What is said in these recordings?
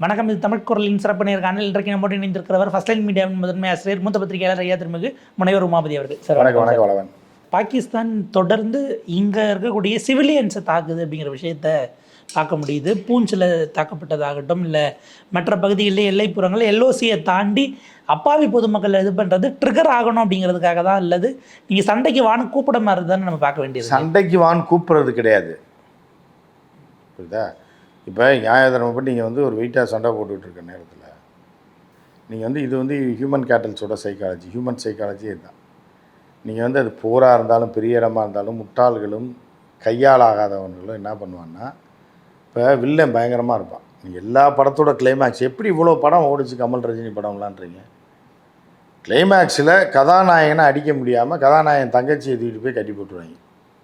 வணக்கம் இது தமிழ் குரலின் சிறப்பு நேர்காணல் இன்றைக்கு நம்மோடு இணைந்திருக்கிறவர் ஃபர்ஸ்ட் லைன் மீடியாவின் முதன்மை ஆசிரியர் மூத்த பத்திரிகையாளர் ஐயா திருமிகு முனைவர் உமாபதி அவர்கள். சார் வணக்கம் வணக்கம் பாகிஸ்தான் தொடர்ந்து இங்கே இருக்கக்கூடிய சிவிலியன்ஸை தாக்குது அப்படிங்கிற விஷயத்த பார்க்க முடியுது. பூஞ்சில் தாக்கப்பட்டதாகட்டும் இல்லை மற்ற பகுதிகளில் எல்லைப்புறங்கள் எல்ஓசியை தாண்டி அப்பாவி பொதுமக்கள் இது பண்ணுறது ட்ரிகர் ஆகணும் அப்படிங்கிறதுக்காக தான் அல்லது நீங்கள் சண்டைக்கு வான்னு கூப்பிட மாதிரி தானே நம்ம பார்க்க வேண்டியது சண்டைக்கு வான் கூப்பிட்றது கிடையாது. புரியுதா? இப்போ நியாயதர்மப்படி நீங்கள் வந்து ஒரு வெயிட்டாக சண்டை போட்டுக்கிட்டு இருக்க நேரத்தில் நீங்கள் வந்து இது வந்து ஹியூமன் கேட்டல்ஸோட சைக்காலஜி ஹியூமன் சைக்காலஜி இதுதான். நீங்கள் வந்து அது போராக இருந்தாலும் பெரிய இடமா இருந்தாலும் முட்டாள்களும் கையால் ஆகாதவன்களும் என்ன பண்ணுவான்னா இப்போ வில்லன் பயங்கரமாக இருப்பான். நீங்கள் எல்லா படத்தோட கிளைமேக்ஸ் எப்படி இவ்வளோ படம் ஓடிச்சு கமல் ரஜினி படம்லான்றீங்க? கிளைமேக்ஸில் கதாநாயகனை அடிக்க முடியாமல் கதாநாயகன் தங்கச்சியை தூக்கிட்டு போய் கட்டி போட்டுருவாங்க.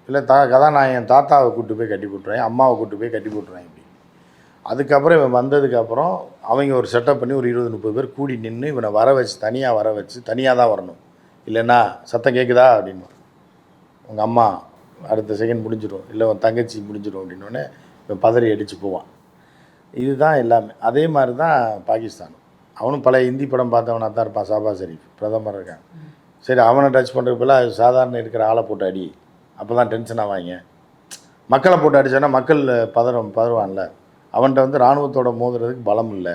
இல்லை தா கதாநாயகன் தாத்தாவை கூட்டு போய் கட்டி போட்டுருவாங்க அம்மாவை கூட்டு போய் கட்டி போட்டுருவாங்க இப்படி. அதுக்கப்புறம் இவன் வந்ததுக்கப்புறம் அவங்க ஒரு செட்டப் பண்ணி ஒரு இருபது முப்பது பேர் கூடி நின்று இவனை வர வச்சு தனியாக வர வச்சு தனியாக தான் வரணும். இல்லைன்னா சத்தம் கேட்குதா அப்படின்னு உங்கள் அம்மா அடுத்த செகண்ட் முடிஞ்சிடும். இல்லை உன் தங்கச்சி முடிஞ்சிடும் அப்படின்னோடனே இவன் பதறி அடித்து போவான். இதுதான் எல்லாமே. அதே மாதிரி தான் பாகிஸ்தான் அவனும் பல ஹிந்தி படம் பார்த்தவனாக தான் இருப்பான் சாபா ஷெரீஃப் பிரதமர் இருக்கான். சரி அவனை டச் பண்ணுறதுக்குள்ள சாதாரண இருக்கிற ஆளை போட்டு அடி. அப்போ தான் டென்ஷன் ஆவாங்க. மக்களை போட்டு அடிச்சோன்னா மக்கள் பதறம் பதறுவான்ல. அவன்கிட்ட வந்து இராணுவத்தோட மோதுறதுக்கு பலம் இல்லை.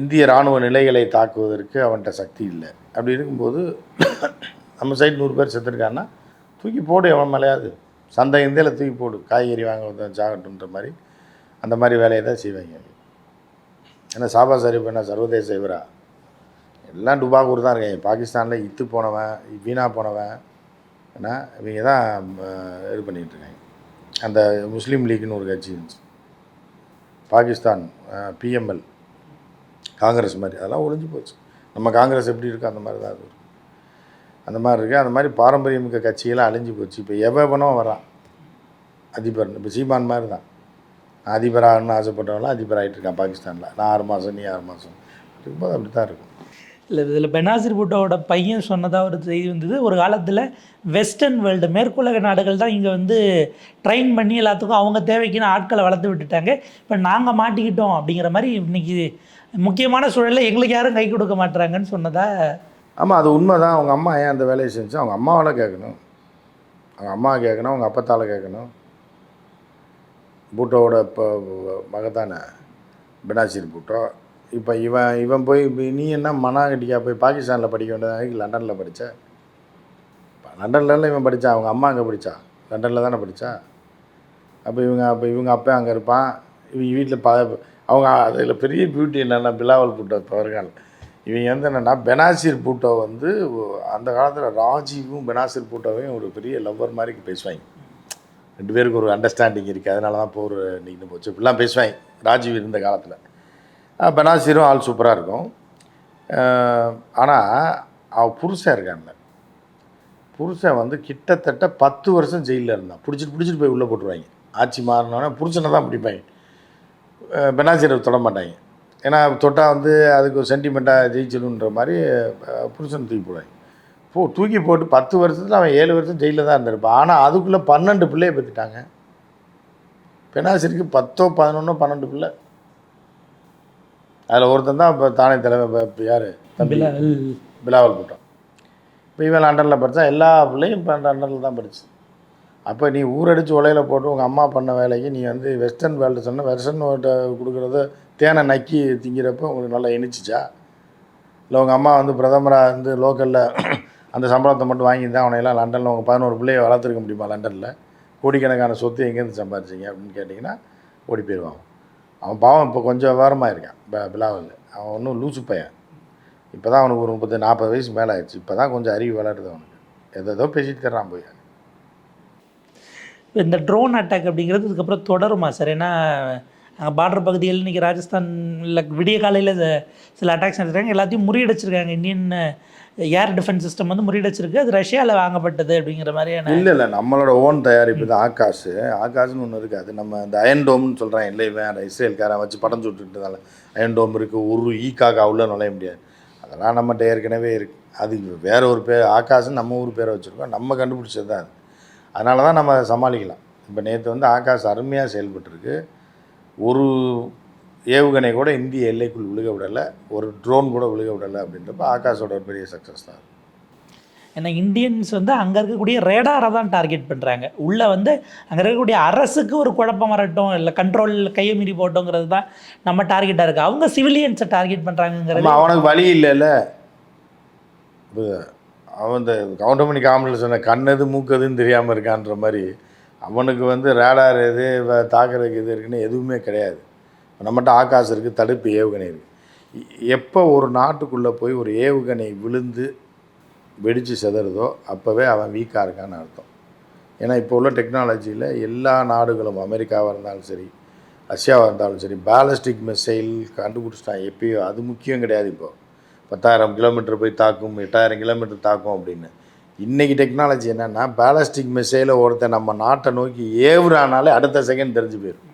இந்திய இராணுவ நிலைகளை தாக்குவதற்கு அவன்கிட்ட சக்தி இல்லை. அப்படி இருக்கும்போது நம்ம சைடு நூறு பேர் செத்துருக்கான்னா தூக்கி போடு எவன் மலையாது சந்தை இந்தியில் தூக்கி போடு. காய்கறி வாங்க வந்தவன் சாகட்டுன்ற மாதிரி அந்த மாதிரி வேலையை தான் செய்வாங்க. ஏன்னா சாபா சரிப்பு என்ன சர்வதேச இவரா? எல்லாம் டுபாகூர் தான் இருக்காங்க. பாகிஸ்தானில் இத்து போனவன் வீணா போனவன். ஏன்னா இவங்க தான் இது பண்ணிகிட்டு இருக்காங்க. அந்த முஸ்லீம் லீக்னு ஒரு கட்சி இருந்துச்சு. பாகிஸ்தான் பிஎம்எல் காங்கிரஸ் மாதிரி. அதெல்லாம் ஒழிஞ்சு போச்சு. நம்ம காங்கிரஸ் எப்படி இருக்கோ அந்த மாதிரி தான் அது அந்த மாதிரி இருக்குது அந்த மாதிரி பாரம்பரியமிக்க கட்சியெல்லாம் அழிஞ்சு போச்சு. இப்போ எவனும் வரான் அதிபர் இப்போ சீமான் மாதிரி தான். நான் அதிபர் ஆகணும்னு ஆசைப்பட்டவங்களாம் அதிபர் ஆகிட்டு இருக்கான் பாகிஸ்தானில். நான் ஆறு மாதம் நீ ஆறு மாதம் இருக்கும்போது அப்படி தான் இருக்கும். இல்லை இதில் பெனாசிர் பூட்டோட பையன் சொன்னதாக ஒரு செய்தி வந்தது. ஒரு காலத்தில் வெஸ்டர்ன் வேர்ல்டு மேற்குலக நாடுகள் தான் இங்கே வந்து ட்ரெயின் பண்ணி எல்லாத்துக்கும் அவங்க தேவைக்குன்னு ஆட்களை வளர்த்து விட்டுட்டாங்க. இப்போ நாங்கள் மாட்டிக்கிட்டோம் அப்படிங்கிற மாதிரி இன்றைக்கி முக்கியமான சூழலில் எங்களுக்கு யாரும் கை கொடுக்க மாட்டுறாங்கன்னு சொன்னதா? ஆமாம் அது உண்மை தான் அவங்க அம்மா ஏன் அந்த வேலையை செஞ்சு அவங்க அம்மாவால் கேட்கணும். அவங்க அம்மாவை கேட்கணும் அவங்க அப்பத்தால் கேட்கணும். பூட்டோவோட இப்போ மகத்தான பெனாசிர் பூட்டோ இப்போ இவன் இவன் போய் நீ என்ன மனாகட்டிக்கா போய் பாகிஸ்தானில் படிக்க வேண்டியதாக லண்டனில் படித்த லண்டன்ல இவன் படித்தான் அவங்க அம்மா அங்கே படித்தா லண்டனில் தானே படித்தா அப்போ இவங்க அப்போ இவங்க அப்பா அங்கே இருப்பான். இவங்க வீட்டில் ப அவங்க அதில் பெரிய பியூட்டி என்னென்னா பிலாவல் பூட்டோ தவறுகள் இவங்க வந்து என்னென்னா பெனாசிர் பூட்டோ வந்து அந்த காலத்தில் ராஜீவும் பெனாசிர் பூட்டோவையும் ஒரு பெரிய லவ்வர் மாதிரி பேசுவாங்க. ரெண்டு பேருக்கு ஒரு அண்டர்ஸ்டாண்டிங் இருக்குது அதனால தான் போர் நின்று போச்சு. இப்படிலாம் பேசுவாங்க. ராஜீவ் இருந்த காலத்தில். பெனாசிரும் ஆள் சூப்பராக இருக்கும். ஆனால் அவன் புருஷன் இருக்கான்ல புருஷன் வந்து கிட்டத்தட்ட பத்து வருஷம் ஜெயிலில் இருந்தான். பிடிச்சிட்டு பிடிச்சிட்டு போய் உள்ளே போட்டுருவாங்க. ஆட்சி மாறினோடனே புருஷனை தான் பிடிப்பாங்க. பெனாசிரை தொட மாட்டாங்க. ஏன்னா தொட்டால் வந்து அதுக்கு ஒரு சென்டிமெண்ட்டாக ஜெயிச்சிடுன்ற மாதிரி புருஷன் புருஷனை தூக்கி போடுவாங்க. போ தூக்கி போட்டு பத்து வருஷத்தில் அவன் ஏழு வருஷம் ஜெயிலில் தான் இருந்திருப்பான். ஆனால் அதுக்குள்ளே பன்னெண்டு பிள்ளையை பெற்றுட்டாங்க பெனாசிரிக்கு பத்தோ பதினொன்னோ பன்னெண்டு பிள்ளை. அதில் ஒருத்தன் தான் இப்போ தானே தலைமை இப்போ யார்? தம்பி. பிலாவல் போட்டோம் இப்போ இவன் லண்டனில் படித்தா எல்லா பிள்ளையும் இப்போ லண்டனில் தான் படிச்சு. அப்போ நீ ஊரடிச்சு உலையில போட்டு உங்கள் அம்மா பண்ண வேலைக்கு நீ வந்து வெஸ்டர்ன் வேர்ல்டு சொன்ன வெஸ்டர்ன் வேர்ல்டு கொடுக்குறது தேனை நக்கி திங்கிறப்ப உங்களுக்கு நல்லா இனிச்சிச்சா இல்லை உங்கள் அம்மா வந்து பிரதமராக வந்து லோக்கலில் அந்த சம்பளத்தை மட்டும் வாங்கியிருந்தா அவனையெல்லாம் லண்டனில் உங்கள் பதினோரு பிள்ளைய வளர்த்துருக்க முடியுமா லண்டனில்? கோடிக்கணக்கான சொத்து எங்கேருந்து சம்பாதிச்சிங்க அப்படின்னு கேட்டிங்கன்னா ஓடி போயிடுவான் அவன் பாவம் இப்போ கொஞ்சம் விவரமாக இருக்கான் ப- பிலாவில் அவன் ஒன்றும் லூசு பையன். இப்போ தான் அவனுக்கு ஒரு முப்பது நாற்பது வயசு மேலே ஆயிடுச்சு இப்போ தான் கொஞ்சம் அறிவு விளாடுது அவனுக்கு. எதோ பேசிட்டு தர்றான் போய். இந்த ட்ரோன் அட்டாக் அப்படிங்கிறது இதுக்கப்புறம் தொடருமா சார்? ஏன்னா பார்டர் பகுதியில் இன்றைக்கி ராஜஸ்தானில் விடிய காலையில் சில அட்டாக்ஸ் நடத்துகிறாங்க எல்லாத்தையும் முறியடிச்சிருக்காங்க. இந்தியன் ஏர் டிஃபென்ஸ் சிஸ்டம் வந்து முறியடிச்சிருக்கு. அது ரஷ்யாவில் வாங்கப்பட்டது அப்படிங்கிற மாதிரியான இல்லை இல்லை. நம்மளோட ஓன் தயாரிப்பு தான் ஆகாஷ். ஆகாஷ்னு ஒன்று இருக்குது அது நம்ம இந்த அயன் டோம்னு சொல்கிறேன் இல்லை இவன் இஸ்ரேல்காரன் வச்சு படம் சுட்டுட்டதால அயன் டோம் இருக்குது ஒரு ஈக்காக உள்ள நுழைய முடியாது. அதெல்லாம் நம்மகிட்ட ஏற்கனவே இருக்குது அது வேற ஒரு பேர் ஆகாஷ்னு நம்ம ஊர் பேரை வச்சுருக்கோம். நம்ம கண்டுபிடிச்சது தான் அது. அதனால தான் நம்ம சமாளிக்கலாம். இப்போ நேற்று வந்து ஆகாஷ் அருமையாக செயல்பட்டுருக்கு. ஒரு ஏவுகணை கூட இந்திய எல்லைக்குள் விழுக விடலை ஒரு ட்ரோன் கூட விழுக விடலை அப்படின்றப்ப ஆகாஷோட ஒரு பெரிய சக்ஸஸ் தான். ஏன்னா இந்தியன்ஸ் வந்து அங்கே இருக்கக்கூடிய ரேடாரை தான் டார்கெட் பண்ணுறாங்க உள்ளே வந்து அங்கே இருக்கக்கூடிய அரசுக்கு ஒரு குழப்பம் வரட்டும் இல்லை கண்ட்ரோல் கையை மீறி போட்டோங்கிறது தான் நம்ம டார்கெட்டாக இருக்குது அவங்க சிவிலியன்ஸை டார்கெட் பண்ணுறாங்கங்கிறது ஆமா, அவனுக்கு வழி இல்லைல்ல. அவன் இந்த கவுண்டமணி காமெடியில் சொன்ன கண்ணது மூக்கதுன்னு தெரியாமல் இருக்கான்ற மாதிரி அவனுக்கு வந்து ரேடார் எது தாக்குறதுக்கு இது இருக்குன்னு எதுவுமே கிடையாது. நம்மகிட்ட ஆகாசம் இருக்குது தடுப்பு ஏவுகணை இருக்குது எப்போ ஒரு நாட்டுக்குள்ளே போய் ஒரு ஏவுகணை விழுந்து வெடித்து செதறதோ அப்போவே அவன் வீக்காக இருக்கான்னு அர்த்தம். ஏன்னா இப்போ உள்ள டெக்னாலஜியில் எல்லா நாடுகளும் அமெரிக்காவாக இருந்தாலும் சரி ரஷ்யாவாக இருந்தாலும் சரி பேலஸ்டிக் மிசைல் கண்டுபிடிச்சிட்டான் எப்பயோ. அது முக்கியம் கிடையாது இப்போ. பத்தாயிரம் கிலோமீட்டர் போய் தாக்கும் எட்டாயிரம் கிலோமீட்டர் தாக்கும் அப்படின்னு. இன்றைக்கி டெக்னாலஜி என்னென்னா பேலஸ்டிக் மிசைலை ஒருத்தன் நம்ம நாட்டை நோக்கி ஏவுறானாலே அடுத்த செகண்ட் தெரிஞ்சு போயிடும்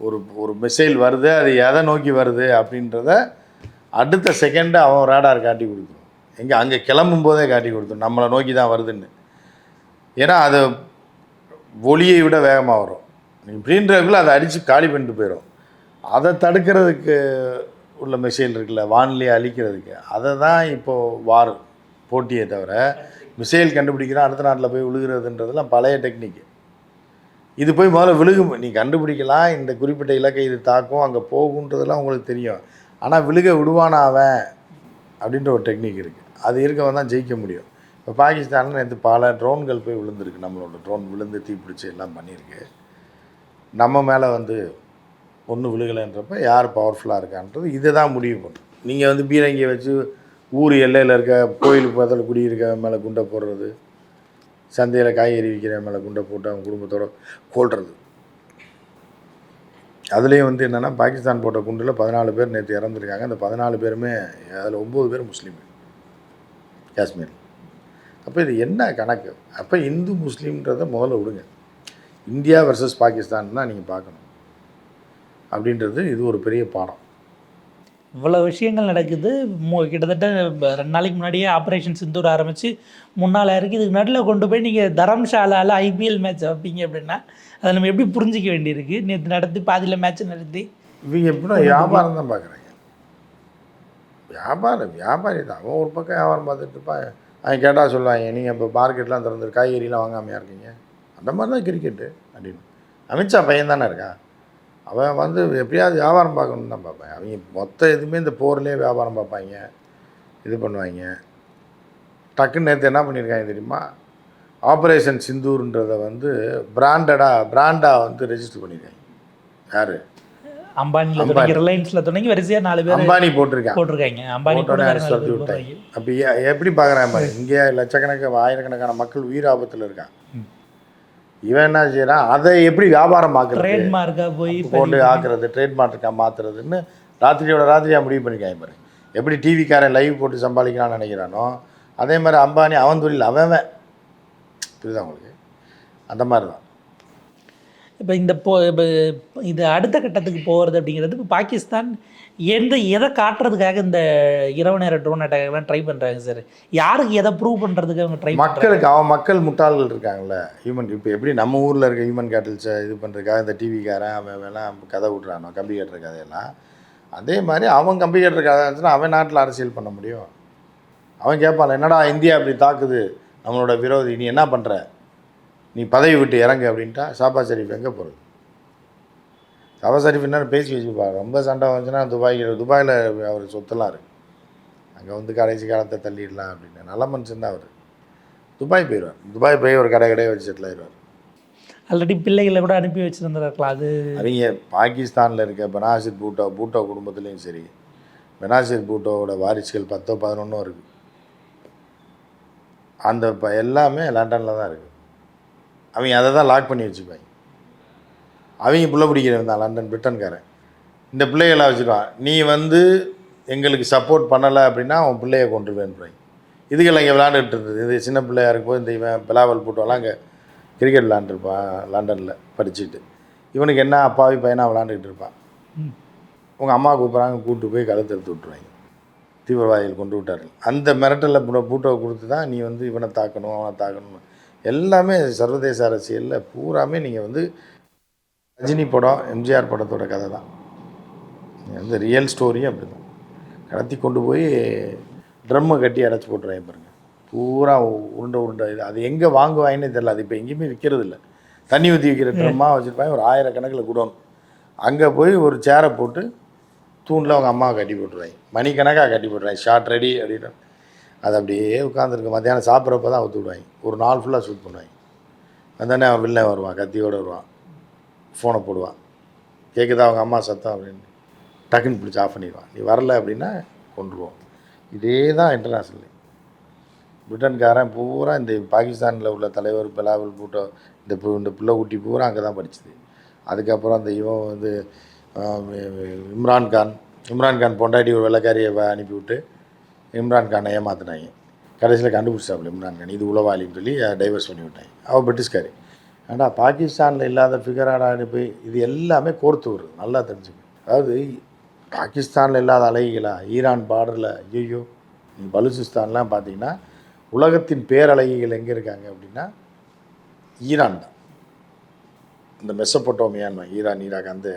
ஒரு ஒரு மிசைல் வருது அது எதை நோக்கி வருது அப்படின்றத அடுத்த செகண்டு அவன் ரேடார் காட்டி கொடுத்துரும் எங்கே அங்கே கிளம்பும் போதே காட்டி கொடுத்துரும் நம்மளை நோக்கி தான் வருதுன்னு. ஏன்னா அது ஒளியை விட வேகமாக வரும். நீ இப்படின்றதுக்குள்ள அதை அடித்து காலி பண்ணிட்டு போயிடும் அதை தடுக்கிறதுக்கு உள்ள மிசைல் இருக்குல்ல வானிலையை அழிக்கிறதுக்கு. அதை தான் இப்போது வாரும். போட்டியே தவிர மிசைல் கண்டுபிடிக்கிறான் அடுத்த நாட்டில் போய் விழுகிறதுன்றதெல்லாம் பழைய டெக்னிக்கு இது போய் முதல்ல விழுகும் நீ கண்டுபிடிக்கலாம் இந்த குறிப்பிட்ட இலக்கை இது தாக்கும் அங்கே போகுன்றதெல்லாம் உங்களுக்கு தெரியும். ஆனால் விழுக விடுவானா அவன்? அப்படின்ற ஒரு டெக்னிக் இருக்குது அது இருக்கவன் தான் ஜெயிக்க முடியும். இப்போ பாகிஸ்தானில் நேற்று பல ட்ரோன்கள் போய் விழுந்திருக்கு. நம்மளோட ட்ரோன் விழுந்து தீப்பிடிச்சி எல்லாம் பண்ணியிருக்கு. நம்ம மேலே வந்து ஒன்று விழுகலைன்றப்ப யார் பவர்ஃபுல்லாக இருக்கான்றது இதை தான் முடிவு பண்ணும் நீங்கள் வந்து பீரங்கியை வச்சு ஊர் எல்லையில் இருக்க கோயிலுக்கு பக்கத்தில் குடியிருக்க மேலே குண்டை போடுறது சந்தையில் காய்கறி விற்கிற மேலே குண்டை போட்டு அவங்க குடும்பத்தோட கொள்வது அதுலேயும் வந்து என்னென்னா பாகிஸ்தான் போட்ட குண்டில் பதினாலு பேர் நேற்று இறந்துருக்காங்க. அந்த பதினாலு பேருமே அதில் ஒம்பது பேர் முஸ்லீம். காஷ்மீர். அப்போ இது என்ன கணக்கு? அப்போ இந்து முஸ்லீம்ன்றதை முதல்ல விடுங்க. இந்தியா வர்சஸ் பாகிஸ்தான் தான் நீங்கள் பார்க்கணும். அப்படின்றது இது ஒரு பெரிய பாடம். இவ்வளோ விஷயங்கள் நடக்குது. கிட்டத்தட்ட ரெண்டு நாளைக்கு முன்னாடியே ஆப்ரேஷன் சிந்தூர் ஆரம்பித்து முன்னால் இருக்கு இதுக்கு நடுவில் கொண்டு போய் நீங்கள் தரம்ஷாலாவில் ஐபிஎல் மேட்ச் வைப்பீங்க அப்படின்னா அதை நம்ம எப்படி புரிஞ்சிக்க வேண்டியிருக்கு? நேற்று நடத்தி பாதியில் மேட்ச் நடத்தி. இவங்க எப்படின்னா வியாபாரம் தான் பார்க்குறாங்க. வியாபாரம் வியாபாரி தான். அவன் ஒரு பக்கம் வியாபாரம் பார்த்துட்டு இருப்பான் அவன் கேட்டால் சொல்லுவாங்க நீங்கள் இப்போ மார்க்கெட்லாம் திறந்துரு காய்கறிலாம் வாங்காமையா இருக்கீங்க? அந்த மாதிரி தான் கிரிக்கெட்டு அப்படின்னு. அமித்ஷா பையன் தானே இருக்கான். அவன் வந்து எப்படியாவது வியாபாரம் பார்க்கணுன்னு தான் பார்ப்பேன். அவங்க மொத்த எதுவுமே இந்த போர்லேயே வியாபாரம் பார்ப்பாங்க இது பண்ணுவாங்க. டக்குன்னு நேற்று என்ன பண்ணியிருக்காங்க தெரியுமா? ஆப்ரேஷன் சிந்தூர்ன்றதை வந்து பிராண்டடாக பிராண்டாக வந்து ரெஜிஸ்டர் பண்ணியிருக்காங்க. யார்? அம்பானியில் தொடங்கி ரிலையன்ஸில் தொடங்கி வரிசையாக நாலு பேர் அம்பானி போட்டிருக்கான் போட்டிருக்காங்க. அம்பானி விட்டாங்க. அப்போ எப்படி பார்க்குறான் பாரு இங்கே லட்சக்கணக்கான ஆயிரக்கணக்கான மக்கள் உயிர் ஆபத்தில் இருக்கான் இவன் என்ன செய்யறான்? அதை எப்படி வியாபாரம் ஆக்குறது? ட்ரேட்மார்க்காக போய் போட்டு ஆக்குறது ட்ரேட்மார்க்கா மாற்றுறதுன்னு ராத்திரியோட ராத்திரியாக முடிவு பண்ணிக்காங்க பாரு. எப்படி டிவிக்காரன் லைவ் போட்டு சம்பாதிக்கலாம்னு நினைக்கிறானோ அதே மாதிரி அம்பானி அவன் தொழில் அவன் அவன். புரியுதா உங்களுக்கு? அந்த மாதிரி தான் இப்போ இந்த போ இப்போ இது அடுத்த கட்டத்துக்கு போகிறது அப்படிங்கிறது இப்போ பாகிஸ்தான் எந்த எதை காட்டுறதுக்காக இந்த இரவு நேர ட்ரோன் அட்டாக்லாம் ட்ரை பண்ணுறாங்க சார் யாருக்கு எதை ப்ரூவ் பண்ணுறதுக்கு அவங்க ட்ரை மக்களுக்கு அவன் மக்கள் முட்டாள்கள் இருக்காங்கல்ல ஹியூமன் இப்போ எப்படி நம்ம ஊரில் இருக்க ஹியூமன் கேட்டல்ஸை இது பண்ணுறதுக்காக இந்த டிவிக்காரன் அவன் வேணாம் கதை விட்றானோ கம்பி கட்டுற கதையெல்லாம்? அதே மாதிரி அவன் கம்பி கட்டுற கதை இருந்துச்சுன்னா அவன் நாட்டில் அரசியல் பண்ண முடியும். அவன் கேட்பான் என்னடா இந்தியா இப்படி தாக்குது? நம்மளோட விரோதி நீ என்ன பண்ணுற நீ பதவி விட்டு இறங்கு அப்படின்ட்டா ஷாபா ஷெரீஃப் எங்கே போகிறது ஷாபா ஷெரீஃப் என்ன பேசி வச்சுப்பா. ரொம்ப சண்டை வந்துச்சுன்னா துபாய் துபாயில் அவர் சொத்தெல்லாம் இருக்கு. அங்கே வந்து கடைசி காலத்தை தள்ளிடலாம் அப்படின்னு. நல்ல மனுஷன் தான் அவர். துபாய் போயிடுவார் துபாய் போய் ஒரு கடை கடையை வச்சு செட்டில் ஆயிடுவார் ஆல்ரெடி பிள்ளைகளை கூட அனுப்பி வச்சுருந்துருக்கலாம். அது அவங்க பாகிஸ்தானில் இருக்க பெனாசிர் பூட்டோ பூட்டோ குடும்பத்துலேயும் சரி. பெனாசிர் பூட்டோவோட வாரிசுகள் பத்தோ பதினொன்றும் இருக்குது அந்த எல்லாமே லண்டனில் தான் இருக்குது அவங்க அதை தான் லாக் பண்ணி வச்சுப்பாங்க. அவங்க புள்ள பிடிக்கிறவன் தான் லண்டன் பிரிட்டன்காரன். இந்த பிள்ளைகளை வச்சுருவான் நீ வந்து எங்களுக்கு சப்போர்ட் பண்ணலை அப்படின்னா அவன் பிள்ளைய கொண்டுருவேன்றாங்க இதுக்கெல்லாம் இங்கே விளாண்டுட்டு இருந்தது. இது சின்ன பிள்ளையா இருக்கும்போது இந்த இவன் பிலாவல் பூட்டோலாம் அங்கே கிரிக்கெட் விளாண்டுருப்பான் லண்டனில் படிச்சுட்டு. இவனுக்கு என்ன அப்பாவி பையனாக விளாண்டுக்கிட்டு இருப்பான். உங்கள் அம்மா கூப்பிட்றாங்க கூப்பிட்டு போய் கழுத்து எடுத்து விட்ருவாங்க தீவிரவாதிகள் கொண்டு விட்டார்கள். அந்த மிரட்டலில் பூட்டோவை கொடுத்து தான் நீ வந்து இவனை தாக்கணும் அவனை தாக்கணும் எல்லாமே சர்வதேச அரசியலில் பூராமே நீங்கள் வந்து ரஜினி படம் எம்ஜிஆர் படத்தோட கதை தான். அந்த ரியல் ஸ்டோரியும் அப்படி தான் கடத்தி கொண்டு போய் ட்ரம்மை கட்டி அடைச்சி போட்டுருவாங்க பாருங்க. பூரா உருண்டை உருண்டை. இது அது எங்கே வாங்குவாங்கன்னே தெரியல. அது இப்போ எங்கேயுமே விற்கிறது இல்லை. தண்ணி ஊற்றி வைக்கிற ட்ரம்மாக வச்சுருப்பாங்க. ஒரு ஆயிரக்கணக்கில் குடோன். அங்கே போய் ஒரு சேரை போட்டு தூணில் அவங்க அம்மாவை கட்டி போட்டுருவாங்க மணிக்கணக்காக கட்டி போட்டுருவாங்க ஷார்ட் ரெடி அப்படின்னு அது அப்படியே உட்காந்துருக்கு மத்தியானம் சாப்பிட்றப்ப தான் ஊற்றி விடுவாங்க. ஒரு நாள் ஃபுல்லாக ஷூட் பண்ணுவாங்க. வந்தோடனே அவன் வில்லன் வருவான். கத்தியோடு வருவான். ஃபோனை போடுவான். கேட்குதா அவங்க அம்மா சத்தம் அப்படின்னு. டக்குன்னு பிடிச்சி ஆஃப் பண்ணிடுவான். நீ வரல அப்படின்னா கொண்டுருவோம் இதே தான் இன்டர்நேஷ்னல் பிரிட்டன்காரன் பூரா இந்த பாகிஸ்தானில் உள்ள தலைவர் பிலாவல் பூட்டோ இந்த பு- இந்த பிள்ளை குட்டி பூரா அங்கே தான் படிச்சது. அதுக்கப்புறம் அந்த இவன் வந்து இம்ரான்கான் இம்ரான்கான் பொண்டாட்டி ஒரு வெள்ளைக்காரியை அனுப்பிவிட்டு இம்ரான்கானை ஏமாத்தினாங்க. கடைசியில் கண்டுபிடிச்சாப்புல இம்ரான்கான் இது உளவாளின்னு சொல்லி டைவர்ஸ் பண்ணி விட்டாங்க அவள் பிரிட்டிஷ்காரி. ஏன்னா பாகிஸ்தானில் இல்லாத ஃபிகராடா அனுப்பி இது எல்லாமே கோர்த்து வருது நல்லா தெரிஞ்சுக்க. அதாவது பாகிஸ்தானில் இல்லாத அலைகளா? ஈரான் பார்டரில் ஐயோ நீ பலுசிஸ்தான்லாம் பார்த்தீங்கன்னா உலகத்தின் பேரழகிகள் எங்கே இருக்காங்க அப்படின்னா ஈரான் தான். இந்த மெசப்போட்டோமியான் ஈரான் ஈராக் அந்த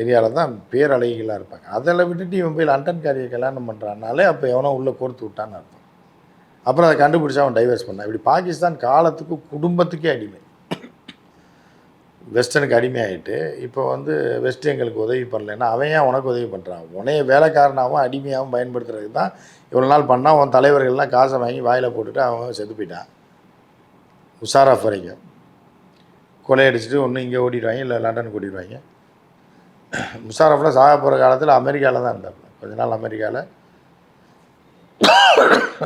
ஏரியாவில் தான் பேரழகிகளாக இருப்பாங்க. அதில் விட்டுட்டு இவன் போய் லண்டன்காரியை கல்யாணம் பண்ணுறானாலே அப்போ எவனோ உள்ளே கோர்த்து விட்டான்னு அர்த்தம். அப்புறம் அதை கண்டுபிடிச்சா அவன் டைவர்ஸ் பண்ணான். இப்படி பாகிஸ்தான் காலத்துக்கு குடும்பத்துக்கே அடிமை. வெஸ்டர்னுக்கு அடிமையாகிட்டு இப்போ வந்து வெஸ்ட் எங்களுக்கு உதவி பண்ணலைன்னா அவன் ஏன் உனக்கு உதவி பண்ணுறான் உனைய வேலைக்காரனாகவும் அடிமையாகவும் பயன்படுத்துறதுக்கு தான் இவ்வளோ நாள் பண்ணால் உன் தலைவர்கள்லாம் காசை வாங்கி வாயில் போட்டுட்டு அவன் செத்து போயிட்டான். உஷாராஃப் வரைக்கும் அடிச்சுட்டு ஒன்று இங்கே ஓடிடுவாங்க இல்லை லண்டன் கூட்டிடுவாங்க முஷாரஃப்லாம் சாக போகிற காலத்தில் அமெரிக்காவில் தான் இருந்தார் கொஞ்ச நாள் அமெரிக்காவில்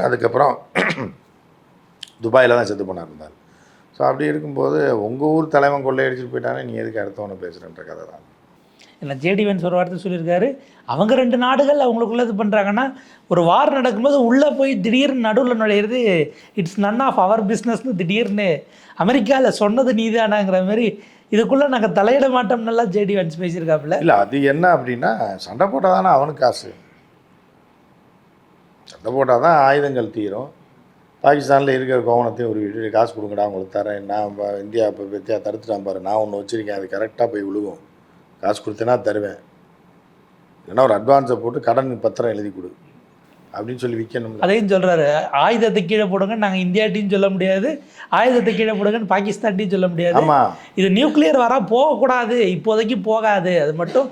அதுக்கப்புறம் துபாயில் தான் செத்து போனார் இருந்தார். ஸோ அப்படி இருக்கும்போது உங்கள் ஊர் தலைவன் கொள்ளையடிச்சிட்டு போயிட்டானே நீ எதுக்கு அடுத்தவனை பேசுகிறன்ற கதை தான். இல்லை ஜேடிவன்ஸ் ஒரு வார்த்தை சொல்லியிருக்காரு. அவங்க ரெண்டு நாடுகள் அவங்களுக்குள்ள இது பண்ணுறாங்கன்னா ஒரு வார் நடக்கும்போது உள்ளே போய் திடீர்னு நடுவில் நுழையிறது இட்ஸ் நன் ஆஃப் அவர் பிஸ்னஸ்னு திடீர்னு அமெரிக்காவில் சொன்னது நீதானாங்கிற மாதிரி இதுக்குள்ளே நாங்கள் தலையிட மாட்டோம்னெல்லாம் ஜேடி வன்ஸ் பேசியிருக்காப்புல. இல்லை அது என்ன அப்படின்னா சண்டை போட்டால் தானே அவனுக்கு காசு. சண்டை போட்டால் தான் ஆயுதங்கள் தீரும். பாகிஸ்தானில் இருக்கிற கோவணத்தையும் ஒரு வீடு காசு கொடுங்கடா உங்களுக்கு தரேன். நான் இந்தியா இப்போ பற்றியா தடுத்துட்டான் பாரு. நான் ஒன்று வச்சுருக்கேன் அது கரெக்டாக போய் விழுகும் காசு கொடுத்தேன்னா தருவேன். இல்லைன்னா ஒரு அட்வான்ஸை போட்டு கடன் பத்திரம் எழுதி கொடு. அப்படின்னு சொல்லி விற்கணும் அதையும் சொல்கிறாரு ஆயுதத்தை கீழே போடுங்க நாங்கள் இந்தியா டீம் சொல்ல முடியாது. ஆயுதத்தை கீழே போடுங்கன்னு பாகிஸ்தான் டீம் சொல்ல முடியாது. ஆமாம் இது நியூக்ளியர் வரா போகக்கூடாது. இப்போதைக்கு போகாது. அது மட்டும்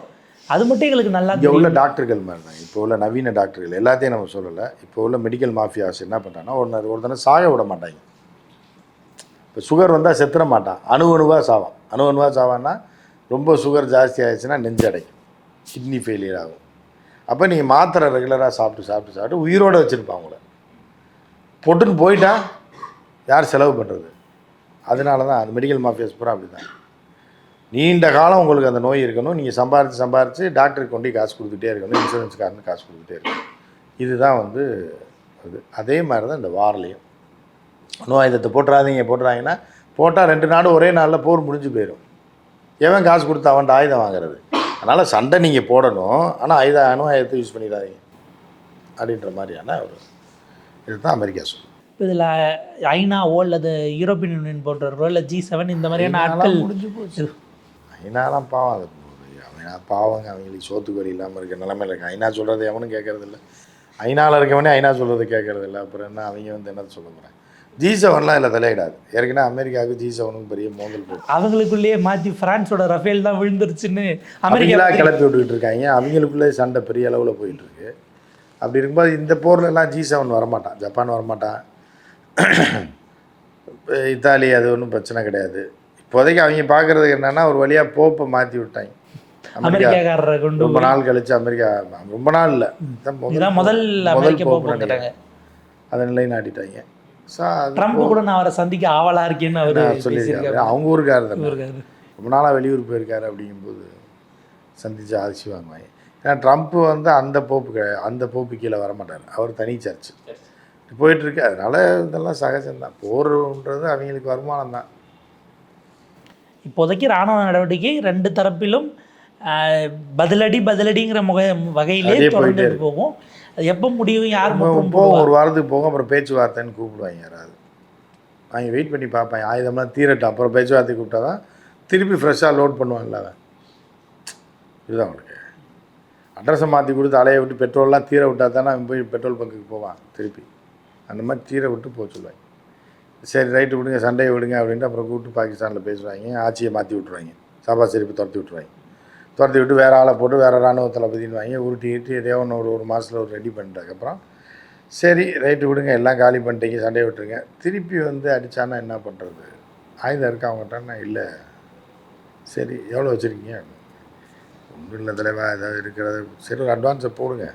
அது மட்டும் எங்களுக்கு நல்லா இங்கே உள்ள டாக்டர்கள் மாதிரி. தான் இப்போ உள்ள நவீன டாக்டர்கள் எல்லாத்தையும் நம்ம சொல்லலை. இப்போ உள்ள மெடிக்கல் மாஃபியாஸ் என்ன பண்ணுறாங்கன்னா ஒரு ஒருத்தனை சாக விட மாட்டாங்க. இப்போ சுகர் வந்தால் செத்துற மாட்டான். அணு அணுவாக சாவான். அணு அணுவாக சாவான்னா ரொம்ப சுகர் ஜாஸ்தி ஆயிடுச்சுன்னா நெஞ்சு அடைக்கும். கிட்னி ஃபெயிலியர் ஆகும். அப்போ நீங்கள் மாத்திரை ரெகுலராக சாப்பிட்டு சாப்பிட்டு சாப்பிட்டு உயிரோடு வச்சுருப்பான் உங்களை. பொட்டுன்னு போயிட்டா யார் செலவு பண்ணுறது அதனால தான் அது மெடிக்கல் மாஃபியாஸ் பூரா அப்படி தான் நீண்ட காலம் உங்களுக்கு அந்த நோய் இருக்கணும். நீங்கள் சம்பாரித்து சம்பாரித்து டாக்டருக்கு கொண்டு காசு கொடுத்துட்டே இருக்கணும். இன்சூரன்ஸ்காரனு காசு கொடுத்துட்டே இருக்கணும். இதுதான் வந்து அது. அதே மாதிரி தான் இந்த வார்லையும். நோய் ஆயுதத்தை போட்டுறாதீங்க போட்டுறாங்கன்னா போட்டால் ரெண்டு நாடு ஒரே நாளில் போர் முடிஞ்சு போயிடும் எவன் காசு கொடுத்து அவன்கிட்ட ஆயுதம் வாங்குறது? அதனால் சண்டை நீங்கள் போடணும். ஆனால் ஆயுத அணு ஆயுதத்தை யூஸ் பண்ணிடாதீங்க. அப்படின்ற மாதிரியான ஒரு இதுதான் அமெரிக்கா சொல்லும் இதில் ஐநாவோ அல்லது யூரோப்பியன் யூனியன் போன்றவர்களோ இல்லை ஜி செவன் இந்த மாதிரியான ஆட்கள் முடிஞ்சு போச்சு. ஐநாலாம் பாவம் அது. ஐநா பாவங்க அவங்களுக்கு சோத்துக்கு இல்லாமல் இருக்க நிலமையில இருக்கு ஐநா சொல்கிறது எவனும் கேட்கறது இல்லை. ஐநாவில் இருக்கவனே ஐநா சொல்கிறது கேட்கறது இல்லை. அப்புறம் என்ன அவங்க வந்து என்ன சொல்ல போகிறேன் ஜி செவன்லாம் இதில் தலையிடாது. ஏற்கனவே அமெரிக்காவுக்கு ஜி செவனுக்கு பெரிய மோதல் போட்டு அவங்களுக்குள்ளேயே மாற்றி பிரான்ஸோட ரஃபேல் தான் விழுந்துருச்சுன்னு அவங்களா அமெரிக்கா கிளப்பி விட்டுக்கிட்டு இருக்காங்க. அவங்களுக்குள்ளே சண்டை பெரிய அளவில் போயிட்டு இருக்கு. அப்படி இருக்கும்போது இந்த போர்ல எல்லாம் ஜி செவன் வரமாட்டான். ஜப்பான் வரமாட்டான். இத்தாலி அது ஒன்றும் பிரச்சனை கிடையாது. இப்போதைக்கு அவங்க பார்க்குறது என்னன்னா ஒரு வழியாக போப்பை மாற்றி விட்டாங்க. அமெரிக்கா அமெரிக்காக்காரரை கொண்டு ரொம்ப நாள் கழிச்சு அமெரிக்கா ரொம்ப நாள் இல்லை. இதுதான் முதல் அமெரிக்க போக போகிறாங்க அதை நிலைநாட்டிட்டாங்க. ஸோ அது ட்ரம்ப் கூட நான் அவரை சந்திக்க ஆவலா இருக்கேன்னு அவர் சொல்லியிருக்காரு. அவங்க ஊருக்காரர் தானே. ரொம்ப நாளாக வெளியூர் போயிருக்காரு அப்படிங்கும்போது சந்திச்சு ஆசி வாங்குவாங்க. ஏன்னா ட்ரம்ப் வந்து அந்த போப்பு கிடையாது. அந்த போப்பு கீழே வரமாட்டார். அவர் தனி சர்ச் போயிட்டுருக்கு. அதனால இதெல்லாம் சகஜம்தான். போர்ன்றது அவங்களுக்கு வருமானம் தான் இப்போதைக்கு ராணுவ நடவடிக்கை ரெண்டு தரப்பிலும் பதிலடி பதிலடிங்கிற முக வகையிலே தொடர்ந்து போயிட்டே போகும். அது எப்போ முடியும் யார் போகும் ஒரு வாரத்துக்கு போகும் அப்புறம் பேச்சுவார்த்தைன்னு கூப்பிடுவாங்க யாராவது. அவங்க வெயிட் பண்ணி பார்ப்பாங்க ஆயுதம்லாம் தீரட்டும். அப்புறம் பேச்சுவார்த்தை கூப்பிட்டா தான் திருப்பி ஃப்ரெஷ்ஷாக லோட் பண்ணுவாங்கல்ல அவன். இதுதான் அவனுக்கு. அட்ரஸை மாற்றி கொடுத்து அலைய விட்டு பெட்ரோல்லாம் தீர விட்டால் தானே அவன் போய் பெட்ரோல் பங்குக்கு போவான் திருப்பி. அந்த மாதிரி தீர விட்டு போக சொல்லுவாங்க. சரி ரைட்டு விடுங்க சண்டையை விடுங்க அப்படின்ட்டு அப்புறம் கூப்பிட்டு பாகிஸ்தானில் பேசுவாங்க. ஆட்சியை மாற்றி விட்ருவாங்க சாபா செருப்பு துரத்தி விட்ருவாங்க துரத்தி விட்டு வேறு ஆளை போட்டு வேறு இராணுவ தளபதின்னு வாங்கி உருட்டி கிட்டி எதையோ ஒன்று ஒரு ஒரு மாதத்தில் ஒரு ரெடி பண்ணிட்டதுக்கப்புறம் சரி ரைட்டு விடுங்க எல்லாம் காலி பண்ணிட்டீங்க சண்டையை விட்டுருங்க. திருப்பி வந்து அடித்தானா என்ன பண்ணுறது ஆயுதம் இருக்கா அவங்ககிட்ட இல்லை. சரி எவ்வளோ வச்சுருக்கீங்க? ஒன்றும் இல்லை தலைவா ஏதாவது இருக்கிறது. சரி ஒரு அட்வான்ஸை போடுங்க.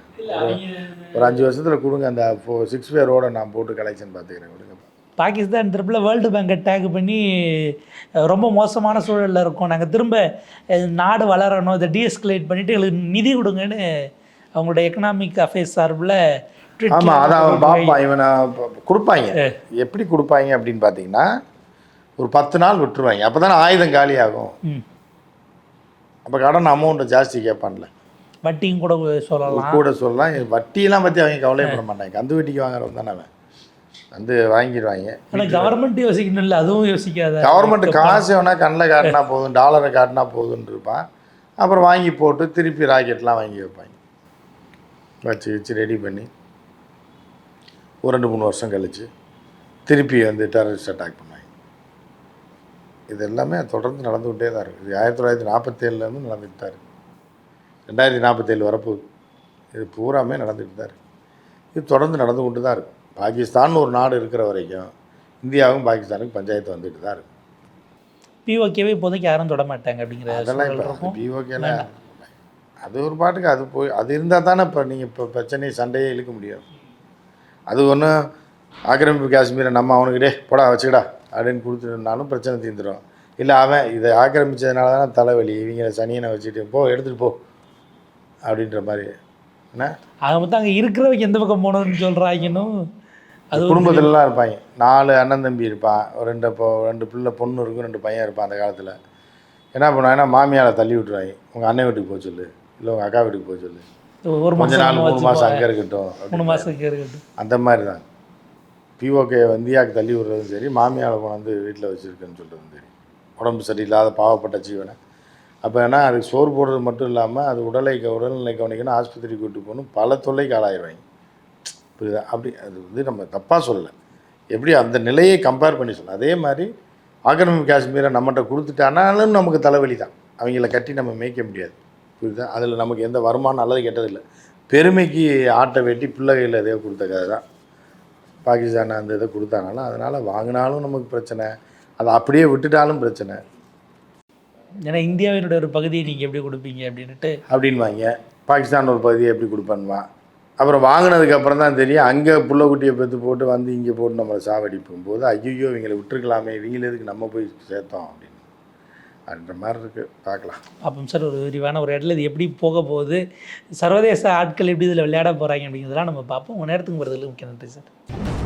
ஒரு அஞ்சு வருஷத்தில் கொடுங்க அந்த ஃபோ சிக்ஸ் வே ரோடை நான் போட்டு கலெக்ஷன் பார்த்துக்கிறேன் கொடுங்க பாகிஸ்தான் திருப்பில் வேர்ல்டு பேங்கை டேக் பண்ணி ரொம்ப மோசமான சூழலில் இருக்கோம். நாங்கள் திரும்ப நாடு வளரணும் இதை டீஎஸ்கலேட் பண்ணிவிட்டு எங்களுக்கு நிதி கொடுங்கன்னு அவங்களோட எக்கனாமிக் அஃபேர்ஸ் சார்பில் ஆமாம் அதான் பார்ப்பான் இவனை கொடுப்பாங்க. எப்படி கொடுப்பாங்க அப்படின்னு பார்த்தீங்கன்னா ஒரு பத்து நாள் விட்டுருவாங்க. அப்போ தானே ஆயுதம் காலியாகும். ம். அப்போ கடன் அமௌண்ட்டை ஜாஸ்தி கேட்பான்ல வட்டியும் கூட சொல்லலாம். கூட சொல்லலாம். வட்டியெல்லாம் பற்றி அவங்க கவலைப்பட மாட்டாங்க. கந்து வட்டிக்கு வாங்குறவன் தானே அவன். வந்து வாங்கிடுவாங்க. ஆனால் கவர்மெண்ட் யோசிக்கணும் இல்லை அதுவும் யோசிக்காத. கவர்மெண்ட் காசு வேணா கண்ணில் காட்டினா போதும் டாலரை காட்டினா போதும்னு இருப்பான். அப்புறம் வாங்கி போட்டு திருப்பி ராக்கெட்லாம் வாங்கி வைப்பாங்க. வச்சு வச்சு ரெடி பண்ணி ஒரு ரெண்டு மூணு வருஷம் கழிச்சு திருப்பி வந்து டெரரிஸ்ட் அட்டாக் பண்ணுவாங்க. இது எல்லாமே தொடர்ந்து நடந்துக்கிட்டே தான் இருக்குது. இது ஆயிரத்தி தொள்ளாயிரத்தி நாற்பத்தேழுலேருந்து நடந்துகிட்டு தான் இருக்குது. ரெண்டாயிரத்தி நாற்பத்தேழு வரப்போகுது. இது பூராமே நடந்துகிட்டு தான் இருக்குது. இது தொடர்ந்து நடந்து கொண்டு தான் இருக்கும் பாகிஸ்தான் ஒரு நாடு இருக்கிற வரைக்கும் இந்தியாவும் பாகிஸ்தானுக்கும் பஞ்சாயத்து வந்துட்டு தான் இருக்கும் பிஓகேவே இப்போதைக்கு யாரும் தொட மாட்டாங்க அப்படிங்கிற அதெல்லாம் இப்போ பிஓகேல அது ஒரு பாட்டுக்கு அது போய் அது இருந்தால் தானே இப்போ நீங்கள் இப்போ பிரச்சனையை சண்டையே இழுக்க முடியும். அது ஒன்றும் ஆக்கிரமிப்பு காஷ்மீரை நம்ம அவனுக்கு டே போடா வச்சுக்கடா அப்படின்னு கொடுத்துருந்தாலும் பிரச்சனை தீர்ந்துடும் இல்லை அவன் இதை ஆக்கிரமிச்சதுனால தானே தலைவலி இவங்கள சனியனை வச்சுட்டு போ எடுத்துகிட்டு போ அப்படின்ற மாதிரி. என்ன? ஆக மொத்தம் அங்கே இருக்கிறவங்க எந்த பக்கம் போகணும்னு சொல்கிறாங்கன்னு அது குடும்பத்துலலாம் இருப்பாங்க. நாலு அண்ணன் தம்பி இருப்பான். ரெண்டு இப்போ ரெண்டு பிள்ளை பொண்ணு இருக்கும் ரெண்டு பையன் இருப்பான் அந்த காலத்தில். என்ன பண்ணுவாங்கன்னா மாமியாரை தள்ளி விட்டுருவாங்க. உங்கள் அண்ணன் வீட்டுக்கு போக சொல்லு. இல்லை உங்கள் அக்கா வீட்டுக்கு போக சொல்லு. ஒரு கொஞ்ச மாதம் நாள் மூணு மாதம் அங்கே இருக்கட்டும். மூணு அப்படின்னு. மாதத்துக்கு இருக்கட்டும். அந்த மாதிரி தான் பிஓகே இந்தியாவுக்கு தள்ளி விடுறதும் சரி மாமியாரை கொண்டாந்து வீட்டில் வச்சுருக்குன்னு சொல்கிறதும் சரி. உடம்பு சரியில்லாத பாவப்பட்ட ஜீவனை. அப்போ ஏன்னா அதுக்கு சோறு போடுறது மட்டும் இல்லாமல் அது உடலை உடல்நிலை கவனிக்கணும் ஆஸ்பத்திரி கூட்டு போகணும். பல தொல்லைக்கு ஆளாயிருவாங்க. புரியுதா? அப்படி அது வந்து நம்ம தப்பாக சொல்லலை. எப்படி அந்த நிலையை கம்பேர் பண்ணி சொல்லலாம் அதே மாதிரி ஆக்கிரமிப்பு காஷ்மீரை நம்மகிட்ட கொடுத்துட்டானாலும் நமக்கு தலைவலி தான் அவங்கள கட்டி நம்ம மேய்க்க முடியாது. புரியுதா? அதில் நமக்கு எந்த வருமானம் நல்லது கெட்டதில்லை பெருமைக்கு ஆட்டை வெட்டி பிள்ளைகளில் எதையோ கொடுத்த கதை தான். பாகிஸ்தான் அந்த இதை கொடுத்தானாலும் அதனால் வாங்கினாலும் நமக்கு பிரச்சனை. அதை அப்படியே விட்டுட்டாலும் பிரச்சனை. ஏன்னா இந்தியாவினுடைய ஒரு பகுதியை நீங்கள் எப்படி கொடுப்பீங்க அப்படின்ட்டு அப்படின்வாங்க பாகிஸ்தான் ஒரு பகுதியை எப்படி கொடுப்பான்வான் அப்புறம் வாங்கினதுக்கு அப்புறம் தான் தெரியும் அங்கே புள்ளக்குட்டியை பெற்று போட்டு வந்து இங்கே போட்டு நம்மளை சாவடிப்பும் போது ஐயோ இவங்களை விட்டுருக்கலாமே இவங்கள எதுக்கு நம்ம போய் சேர்த்தோம் அப்படின்னு. அப்படின்ற மாதிரி இருக்குது பார்க்கலாம். அப்போ சார் ஒரு விரிவான ஒரு இடத்துல இது எப்படி போக போகுது? சர்வதேச ஆட்கள் எப்படி இதில் விளையாட போகிறாங்க அப்படிங்கிறதெல்லாம் நம்ம பார்ப்போம். உங்கள் நேரத்துக்கு வரதுல முக்கிய நன்றி சார்.